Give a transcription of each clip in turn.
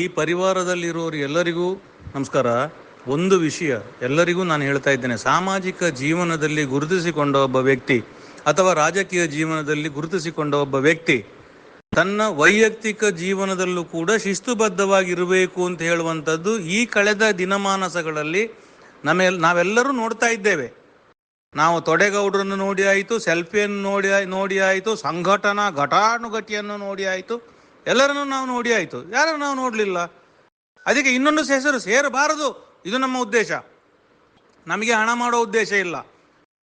ಈ ಪರಿವಾರದಲ್ಲಿರೋರು ಎಲ್ಲರಿಗೂ ನಮಸ್ಕಾರ. ಒಂದು ವಿಷಯ ಎಲ್ಲರಿಗೂ ನಾನು ಹೇಳ್ತಾ ಇದ್ದೇನೆ. ಸಾಮಾಜಿಕ ಜೀವನದಲ್ಲಿ ಗುರುತಿಸಿಕೊಂಡ ಒಬ್ಬ ವ್ಯಕ್ತಿ ಅಥವಾ ರಾಜಕೀಯ ಜೀವನದಲ್ಲಿ ಗುರುತಿಸಿಕೊಂಡ ಒಬ್ಬ ವ್ಯಕ್ತಿ ತನ್ನ ವೈಯಕ್ತಿಕ ಜೀವನದಲ್ಲೂ ಕೂಡ ಶಿಸ್ತುಬದ್ಧವಾಗಿರಬೇಕು ಅಂತ ಹೇಳುವಂಥದ್ದು ಈ ಕಳೆದ ದಿನಮಾನಸಗಳಲ್ಲಿ ನಮೆ ನಾವೆಲ್ಲರೂ ನೋಡ್ತಾ ಇದ್ದೇವೆ. ನಾವು ತೊಡೆಗೌಡರನ್ನು ನೋಡಿ ಆಯಿತು, ಸೆಲ್ಫಿಯನ್ನು ನೋಡಿ ನೋಡಿ ಆಯಿತು, ಸಂಘಟನಾ ಘಟಾನುಘಟಿಯನ್ನು ನೋಡಿ ಆಯಿತು. ಎಲ್ಲರನ್ನು ನಾವು ನೋಡಿ ಆಯಿತು. ಯಾರನ್ನು ನಾವು ನೋಡಲಿಲ್ಲ. ಅದಕ್ಕೆ ಇನ್ನೊಂದು ಹೆಸರು ಸೇರಬಾರದು. ಇದು ನಮ್ಮ ಉದ್ದೇಶ. ನಮಗೆ ಹಣ ಮಾಡೋ ಉದ್ದೇಶ ಇಲ್ಲ.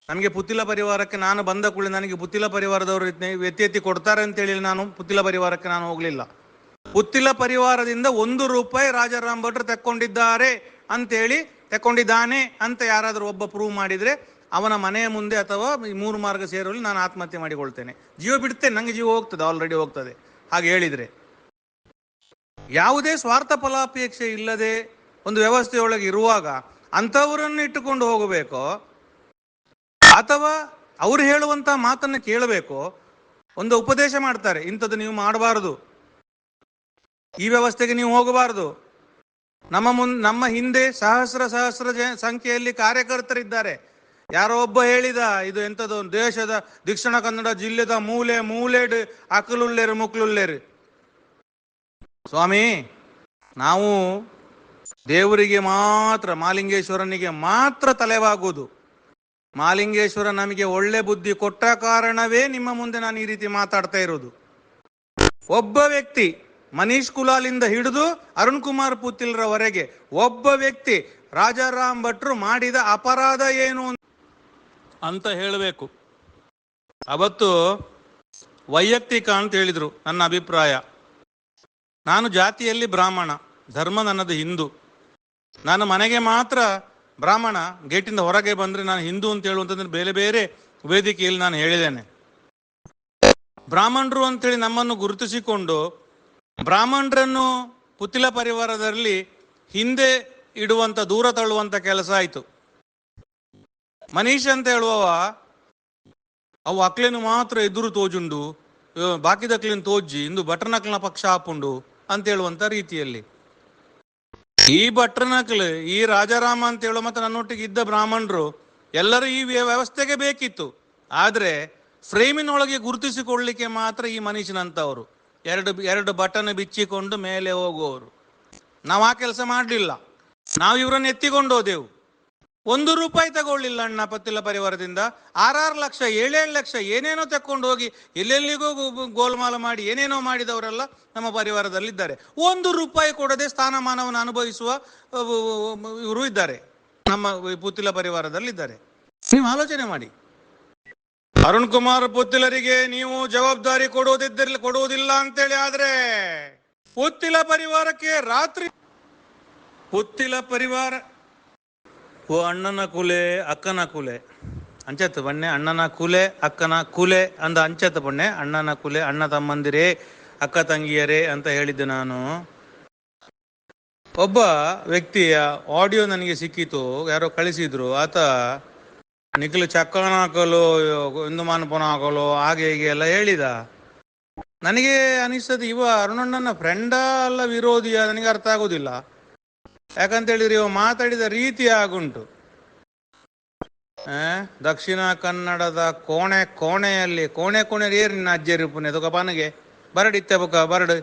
ನಮಗೆ ಪುತ್ತಿಲ ಪರಿವಾರಕ್ಕೆ ನಾನು ಬಂದ ಕೂಡಲೇ ನನಗೆ ಪುತ್ತಿಲ ಪರಿವಾರದವರು ವ್ಯತ್ಯತಿ ಕೊಡ್ತಾರೆ ಅಂತೇಳಿ ನಾನು ಪುತ್ತಿಲ ಪರಿವಾರಕ್ಕೆ ನಾನು ಹೋಗಲಿಲ್ಲ. ಪುತ್ತಿಲ ಪರಿವಾರದಿಂದ ಒಂದು ರೂಪಾಯಿ ರಾಜಾರಾಮ್ ಭಟ್ರು ತೆಕ್ಕೊಂಡಿದ್ದಾರೆ ಅಂತೇಳಿ ತಕ್ಕೊಂಡಿದ್ದಾನೆ ಅಂತ ಯಾರಾದರೂ ಒಬ್ಬ ಪ್ರೂವ್ ಮಾಡಿದರೆ ಅವನ ಮನೆಯ ಮುಂದೆ ಅಥವಾ ಈ ಮೂರು ಮಾರ್ಗ ಸೇರಲು ನಾನು ಆತ್ಮಹತ್ಯೆ ಮಾಡಿಕೊಳ್ತೇನೆ. ಜೀವ ಬಿಡ್ತೇನೆ ನನಗೆ ಜೀವ ಹೋಗ್ತದೆ ಆಲ್ರೆಡಿ ಹೋಗ್ತದೆ. ಹಾಗೆ ಹೇಳಿದರೆ, ಯಾವುದೇ ಸ್ವಾರ್ಥ ಫಲಾಪೇಕ್ಷೆ ಇಲ್ಲದೆ ಒಂದು ವ್ಯವಸ್ಥೆಯೊಳಗೆ ಇರುವಾಗ ಅಂಥವರನ್ನು ಇಟ್ಟುಕೊಂಡು ಹೋಗಬೇಕೋ, ಅಥವಾ ಅವ್ರು ಹೇಳುವಂಥ ಮಾತನ್ನು ಕೇಳಬೇಕೋ, ಒಂದು ಉಪದೇಶ ಮಾಡ್ತಾರೆ, ಇಂಥದ್ದು ನೀವು ಮಾಡಬಾರದು. ಈ ವ್ಯವಸ್ಥೆಗೆ ನೀವು ಹೋಗಬಾರದು. ನಮ್ಮ ಮುನ್, ನಮ್ಮ ಹಿಂದೆ ಸಹಸ್ರ ಸಹಸ್ರ ಸಂಖ್ಯೆಯಲ್ಲಿ ಕಾರ್ಯಕರ್ತರಿದ್ದಾರೆ. ಯಾರೋ ಒಬ್ಬ ಹೇಳಿದ, ಇದು ಎಂಥದ್ದು ದೇಶದ, ದಕ್ಷಿಣ ಕನ್ನಡ ಜಿಲ್ಲೆದ ಮೂಲೆ ಮೂಲೆಡ್ ಅಕಲುಲ್ಲೇರು ಮುಕ್ಲುಲ್ಲೇರು ಸ್ವಾಮಿ, ನಾವು ದೇವರಿಗೆ ಮಾತ್ರ, ಮಾಲಿಂಗೇಶ್ವರನಿಗೆ ಮಾತ್ರ ತಲೆವಾಗುವುದು. ಮಾಲಿಂಗೇಶ್ವರ ನಮಗೆ ಒಳ್ಳೆ ಬುದ್ಧಿ ಕೊಟ್ಟ ಕಾರಣವೇ ನಿಮ್ಮ ಮುಂದೆ ನಾನು ಈ ರೀತಿ ಮಾತಾಡ್ತಾ ಇರೋದು. ಒಬ್ಬ ವ್ಯಕ್ತಿ ಮನೀಶ್ ಕುಲಾಲಿಂದ ಹಿಡಿದು ಅರುಣ್ ಕುಮಾರ್ ಪುತ್ತಿಲ್ರವರೆಗೆ ಒಬ್ಬ ವ್ಯಕ್ತಿ ರಾಜಾರಾಮ್ ಭಟ್ರು ಮಾಡಿದ ಅಪರಾಧ ಏನು ಅಂತ ಹೇಳಬೇಕು. ಅವತ್ತು ವೈಯಕ್ತಿಕ ಅಂತ ಹೇಳಿದ್ರು ನನ್ನ ಅಭಿಪ್ರಾಯ. ನಾನು ಜಾತಿಯಲ್ಲಿ ಬ್ರಾಹ್ಮಣ, ಧರ್ಮ ನನ್ನದು ಹಿಂದೂ. ನಾನು ಮನೆಗೆ ಮಾತ್ರ ಬ್ರಾಹ್ಮಣ, ಗೇಟಿಂದ ಹೊರಗೆ ಬಂದ್ರೆ ನಾನು ಹಿಂದೂ ಅಂತ ಹೇಳುವಂಥದ್ದು ಬೇರೆ ಬೇರೆ ವೇದಿಕೆಯಲ್ಲಿ ನಾನು ಹೇಳಿದ್ದೇನೆ. ಬ್ರಾಹ್ಮಣರು ಅಂತೇಳಿ ನಮ್ಮನ್ನು ಗುರುತಿಸಿಕೊಂಡು ಬ್ರಾಹ್ಮಣರನ್ನು ಪುತ್ತಿಲ ಪರಿವಾರದಲ್ಲಿ ಹಿಂದೆ ಇಡುವಂತ, ದೂರ ತಳ್ಳುವಂತ ಕೆಲಸ ಆಯಿತು. ಮನೀಶ್ ಅಂತ ಹೇಳುವವ, ಅವು ಅಕ್ಲಿನ ಮಾತ್ರ ಎದುರು ತೋಜುಂಡು ಬಾಕಿದ ಅಕ್ಲೇನು ತೋಜಿ ಇಂದು ಬಟರ್ನಕ್ಲನ ಪಕ್ಷ ಹಾಪುಂಡು ಅಂತ ಹೇಳುವಂತ ರೀತಿಯಲ್ಲಿ. ಈ ಭಟ್ರನಕಲ್ ಈ ರಾಜಾರಾಮ ಅಂತ ಹೇಳುವ ಮತ್ತೆ ನನ್ನೊಟ್ಟಿಗೆ ಇದ್ದ ಬ್ರಾಹ್ಮಣರು, ಎಲ್ಲರೂ ಈ ವ್ಯ- ವ್ಯವಸ್ಥೆಗೆ ಬೇಕಿತ್ತು. ಆದ್ರೆ, ಫ್ರೇಮಿನೊಳಗೆ ಗುರುತಿಸಿಕೊಳ್ಳಿಕ್ಕೆ ಮಾತ್ರ ಈ ಮನುಷ್ಯನಂತವರು ಎರಡು ಎರಡು ಬಟನ್ ಬಿಚ್ಚಿಕೊಂಡು ಮೇಲೆ ಹೋಗುವವರು. ನಾವು ಆ ಕೆಲಸ ಮಾಡಲಿಲ್ಲ. ನಾವು ಇವರನ್ನು ಎತ್ತಿಕೊಂಡು ಹೋದೆವು. ಒಂದು ರೂಪಾಯಿ ತಗೊಳ್ಳಿಲ್ಲ ಅಣ್ಣ ಪತ್ತಿಲ ಪರಿವಾರದಿಂದ. ಆರಾರು ಲಕ್ಷ, ಏಳೇಳು ಲಕ್ಷ ಏನೇನೋ ತಕ್ಕೊಂಡು ಹೋಗಿ ಎಲ್ಲೆಲ್ಲಿಗೋ ಗೋಲ್ಮಾಲ ಮಾಡಿ ಏನೇನೋ ಮಾಡಿದವರೆಲ್ಲ ನಮ್ಮ ಪರಿವಾರದಲ್ಲಿದ್ದಾರೆ. ಒಂದು ರೂಪಾಯಿ ಕೊಡದೆ ಸ್ಥಾನಮಾನವನ್ನು ಅನುಭವಿಸುವ ಇವರು ಇದ್ದಾರೆ. ನಮ್ಮ ಪುತ್ತಿಲ ಪರಿವಾರದಲ್ಲಿದ್ದಾರೆ. ನೀವು ಆಲೋಚನೆ ಮಾಡಿ. ಅರುಣ್ ಕುಮಾರ್ ಪುತ್ತಿಲರಿಗೆ ನೀವು ಜವಾಬ್ದಾರಿ ಕೊಡುವುದಿದ್ದಿರ್ಲಿ ಕೊಡುವುದಿಲ್ಲ ಅಂತೇಳಿ ಆದ್ರೆ ಪುತ್ತಿಲ ಪರಿವಾರಕ್ಕೆ ರಾತ್ರಿ, ಪುತ್ತಿಲ ಪರಿವಾರ ಓ ಅಣ್ಣನ ಕುಲೆ, ಅಕ್ಕನ ಕುಲೆ. ಅಂಚತ್ ಬಣ್ಣೆ ಅಣ್ಣನ ಕುಲೆ, ಅಕ್ಕನ ಕುಲೆ ಅಂದ ಅಂಚತ್ ಬಣ್ಣೆ ಅಣ್ಣನ ಕುಲೆ, ಅಣ್ಣ ತಮ್ಮಂದಿರೇ, ಅಕ್ಕ ತಂಗಿಯರೇ ಅಂತ ಹೇಳಿದ್ದೆ ನಾನು. ಒಬ್ಬ ವ್ಯಕ್ತಿಯ ಆಡಿಯೋ ನನಗೆ ಸಿಕ್ಕಿತು, ಯಾರೋ ಕಳಿಸಿದ್ರು. ಆತ ನಿಖಿಲ್ ಚಕ್ಕನ ಹಾಕಲು ಒಂದು ಮಾನಪನ ಹಾಕಲು ಹಾಗೆ ಹೀಗೆ ಎಲ್ಲ ಹೇಳಿದ. ನನಗೆ ಅನಿಸ್ತದೆ, ಇವ ಅರುಣಣ್ಣನ ಫ್ರೆಂಡಾ ಅಲ್ಲ, ವಿರೋಧಿಯ, ನನಗೆ ಅರ್ಥ ಆಗೋದಿಲ್ಲ. ಯಾಕಂತ ಹೇಳಿದ್ರೆ ಇವ ಮಾತಾಡಿದ ರೀತಿ ಆಗುಂಟು. ದಕ್ಷಿಣ ಕನ್ನಡದ ಕೋಣೆ ಕೋಣೆಯಲ್ಲಿ, ಕೋಣೆ ಕೋಣೆ ಏರಿ ನಿನ್ನ ಅಜ್ಜರಿ ಪುನೆ ತುಕ ಪನಗೆ ಬರಡಿತ್ತೆ ಬುಕ, ಬರಡು.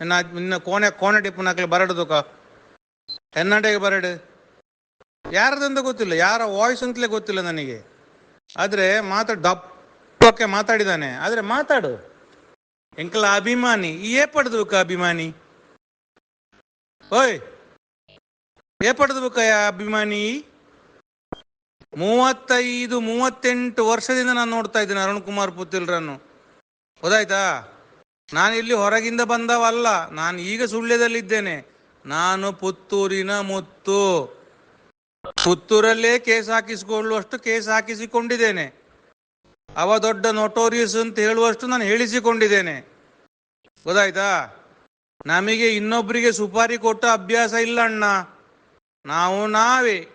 ನಿನ್ನ ನಿನ್ನ ಕೋಣೆ ಕೋಣೆ ಟಿಪ್ಪು ಬರಡು ತುಕ ಬರಡು. ಯಾರದಂತ ಗೊತ್ತಿಲ್ಲ, ಯಾರ ವಾಯ್ಸ್ ಅಂತಲೇ ಗೊತ್ತಿಲ್ಲ ನನಗೆ. ಆದ್ರೆ ಮಾತಾಡ್, ದಪ್ಪಕ್ಕೆ ಮಾತಾಡಿದಾನೆ. ಆದ್ರೆ ಮಾತಾಡು. ಎಂಕಲ ಅಭಿಮಾನಿ ಏ ಪಡೆದು ಅಭಿಮಾನಿ? ಓಯ್! ಪಡೆದು ಅಭಿಮಾನಿ? ಮೂವತ್ತೈದು, ಮೂವತ್ತೆಂಟು ವರ್ಷದಿಂದ ನಾನು ನೋಡ್ತಾ ಇದ್ದೇನೆ ಅರುಣ್ ಕುಮಾರ್ ಪುತ್ತಿಲ್ರನ್ನು ಗೊತ್ತಾಯ್ತಾ? ನಾನು ಇಲ್ಲಿ ಹೊರಗಿಂದ ಬಂದವಲ್ಲ, ನಾನು ಈಗ ಸುಳ್ಳ್ಯದಲ್ಲಿದ್ದೇನೆ ನಾನು ಪುತ್ತೂರಿನ ಮುತ್ತು. ಪುತ್ತೂರಲ್ಲೇ ಕೇಸ್ ಹಾಕಿಸಿಕೊಳ್ಳುವಷ್ಟು ಕೇಸ್ ಹಾಕಿಸಿಕೊಂಡಿದ್ದೇನೆ. ಅವ ದೊಡ್ಡ ನೋಟೋರಿಯಸ್ ಅಂತ ಹೇಳುವಷ್ಟು ನಾನು ಹೇಳಿಸಿಕೊಂಡಿದ್ದೇನೆ. ಗೊತ್ತಾಯ್ತಾ? ನಮಗೆ ಇನ್ನೊಬ್ಬರಿಗೆ ಸುಪಾರಿ ಕೊಟ್ಟ ಅಭ್ಯಾಸ ಇಲ್ಲ ಅಣ್ಣ. ನಾವು ನಾವೇ,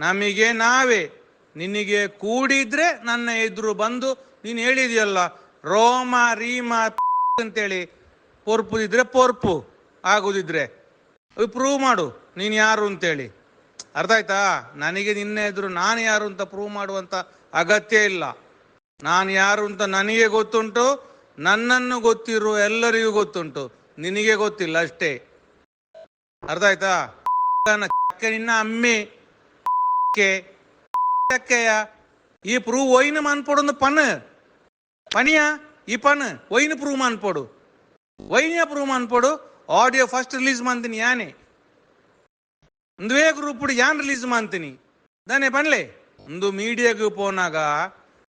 ನಮಗೆ ನಾವೇ. ನಿನಗೆ ಕೂಡಿದ್ರೆ ನನ್ನ ಎದುರು ಬಂದು, ನೀನು ಹೇಳಿದೆಯಲ್ಲ, ರೋಮ, ರೀಮ ಅಂತೇಳಿ. ಪೊರ್ಪುದಿದ್ರೆ ಪೊರ್ಪು, ಆಗುದಿದ್ರೆ. ಪ್ರೂವ್ ಮಾಡು, ನೀನು ಯಾರು ಅಂತೇಳಿ. ಅರ್ಥ ಆಯ್ತಾ? ನನಗೆ ನಿನ್ನೆ ಎದುರು ನಾನು ಯಾರು ಅಂತ ಪ್ರೂವ್ ಮಾಡುವಂತ ಅಗತ್ಯ ಇಲ್ಲ. ನಾನು ಯಾರು ಅಂತ ನನಗೆ ಗೊತ್ತುಂಟು, ನನ್ನನ್ನು ಗೊತ್ತಿರೋ ಎಲ್ಲರಿಗೂ ಗೊತ್ತುಂಟು. ನಿನಗೆ ಗೊತ್ತಿಲ್ಲ ಅಷ್ಟೇ. ಅರ್ಥ ಆಯ್ತಾ? ಚಕ್ಕೆ ನಿನ್ನ ಅಮ್ಮೆ ಚಕ್ಕೆ, ಚಕ್ಕೆಯ ಈ ಪ್ರೂವ್ ಒಯ್ನು ಮಾನ್ಪೊಡು ಪನ್ ಪನಿಯಾ ಈ ಪನ್ ಒಯ್ನು ಪ್ರೂವ್ ಮಾನ್ಪೊಡು. ಒಯ್ನಿಯ ಪ್ರೂವ್ ಮಾನ್ಪೊಡು. ಆಡಿಯೋ ಫಸ್ಟ್ ರಿಲೀಸ್ ಮಾಡ್ತೀನಿ ಯಾನೆ. ಒಂದುವೇ ಗ್ರೂಪ್ ಯಾನ್ ರಿಲೀಸ್ ಮಾಡ್ತೀನಿ ದಾನೆ ಬನ್ಲೆ ಒಂದು ಮೀಡಿಯಾಗೆ ಪೋನಾಗ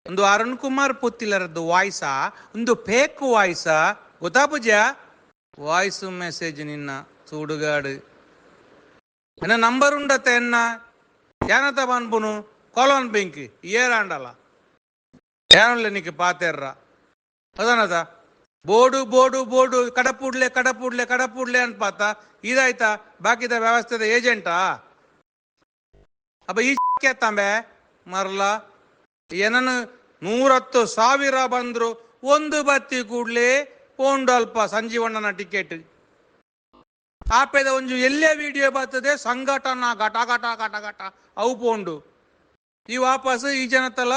ಒಂದು ಅರುಣ್ ಕುಮಾರ್ ಪುತ್ತಿಲರದ್ದು ವಾಯ್ಸಾ ಒಂದು ಫೇಕ್ ವಾಯ್ಸಾ. ಗೊತ್ತಾ ಪೂಜ ವಾಯ್ಸ್ ಮೆಸೇಜ್ ನಿನ್ನ ಚೂಡುಗಾಡು ಎನ್ನ ನಂಬರ್ ಉಂಡತ್ತೆ ಎನ್ನ? ಯಾನತ ಬನ್ಬುನು ಕೊಲೋನ್ ಬೆಂಕಿ ಆಂಡಲ ಏನಲ್ಲ ನಿಕ್ಕೆ ಪಾತೆರ್ರ? ಅದಾನದ? ಬೋಡು ಬೋಡು ಬೋಡು, ಕಡಪುಡ್ಲೆ ಕಡಪುಡ್ಲೆ ಕಡಪುಡ್ಲೆ ಅಂತ ಪಾತ. ಇದಾಯ್ತಾ? ಬಾಕಿದ ವ್ಯವಸ್ಥೆದ ಏಜೆಂಟಾ ಅಪ್ಪ ಈ ತಂಬೆ? ಮರಲ. ಏನನ್ನು? ನೂರತ್ತು ಸಾವಿರ ಬಂದ್ರು. ಒಂದು ಬತ್ತಿ ಕೂಡ್ಲೆ ಪೋಂಡಲ್ಪ ಸಂಜೀವಣ್ಣನ ಟಿಕೆಟ್ ಆಪೆದ ಒಂಜು ಎಲ್ಲೇ ವಿಡಿಯೋ ಬರ್ತದೆ, ಸಂಘಟನಾ ಘಟ ಘಟ ಘಟ ಘಟ, ಅವು ಪೋಂಡು. ಈ ವಾಪಸ್ ಈ ಜನತಲ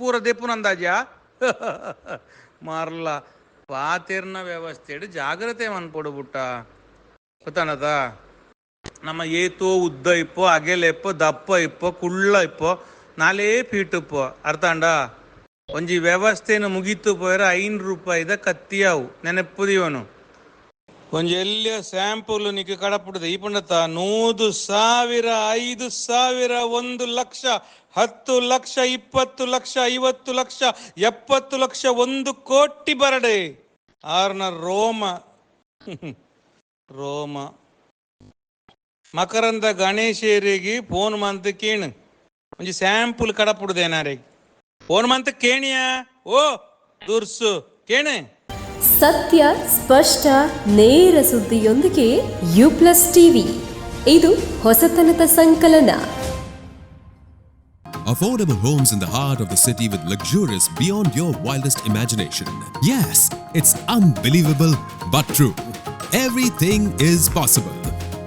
ಪೂರ ದೆಪ್ಪುನಂದಾಜ್ಯ ಮಾರ್ಲ, ಪಾತೆರ್ನ ವ್ಯವಸ್ಥೆ ಜಾಗ್ರತೆ ಮನ್ಪೊಡು ಬುಟ್ಟ ಗೊತ್ತಾನದ? ನಮ್ಮ ಏತೋ ಉದ್ದ ಇಪ್ಪೋ, ಅಗೆಲೆ ಇಪ್ಪೋ, ದಪ್ಪ ಇಪ್ಪೋ, ಕುಳ್ಳ ಇಪ್ಪೋ, ನಾಲೇ ಫೀಟ್ ಇಪ್ಪೋ. ಅರ್ಥಾಂಡ ಒಂಜಿ ವ್ಯವಸ್ಥೆನ ಮುಗಿತು ಪೋಯ್ರ ಐನೂರು ರೂಪಾಯಿದ ಕತ್ತಿಯಾವು ನೆನಪುದಿವನು ಒಂಜಿ ಎಲ್ಲಿಯ ಸ್ಯಾಂಪಲ್ ನಿಕ್ಕೆ ಕಡಪುಡದ. ಈ ಪಂಡತ ನೂದು ಸಾವಿರ, ಐದು ಸಾವಿರ, ಒಂದು ಲಕ್ಷ, ಹತ್ತು ಲಕ್ಷ, ಇಪ್ಪತ್ತು ಲಕ್ಷ, ಐವತ್ತು ಲಕ್ಷ, ಎಪ್ಪತ್ತು ಲಕ್ಷ, ಒಂದು ಕೋಟಿ ಬರಡೆ. ಆರ್ನ ರೋಮ. ರೋಮ. ಮಕರಂದ ಗಣೇಶರಿಗೆ ಫೋನ್ ಮಂತ್ ಕೇಣು. ಒಂಜಿ ಸ್ಯಾಂಪಲ್ ಕಡಪುಡದೇನಾರೆ ಫೋನ್ ಮಂತ್ ಕೇಣಿಯ? ಓ, ದುರ್ಸು, ಕೇಣೆ. ಸತ್ಯ ಸ್ಪಷ್ಟ ನೇರ ಸುದ್ದಿಯೊಂದಿಗೆ ಯು ಪ್ಲಸ್ ಟಿವಿ ಇದು ಹೊಸತನದ ಸಂಕಲನ Affordable homes in the heart of the city with luxurious beyond your wildest imagination. Yes, it's unbelievable but true. Everything is possible.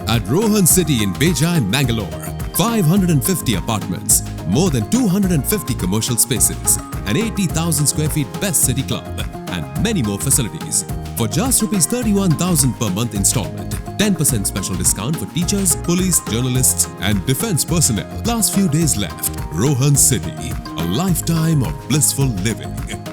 At Rohan City in Bejai, Mangalore, 550 apartments, more than 250 commercial spaces, an 80,000 square feet best city club, and many more facilities. For just rupees 31,000 per month installment, 10% special discount for teachers, police, journalists, and defense personnel. Last few days left. Rohan City, a lifetime of blissful living.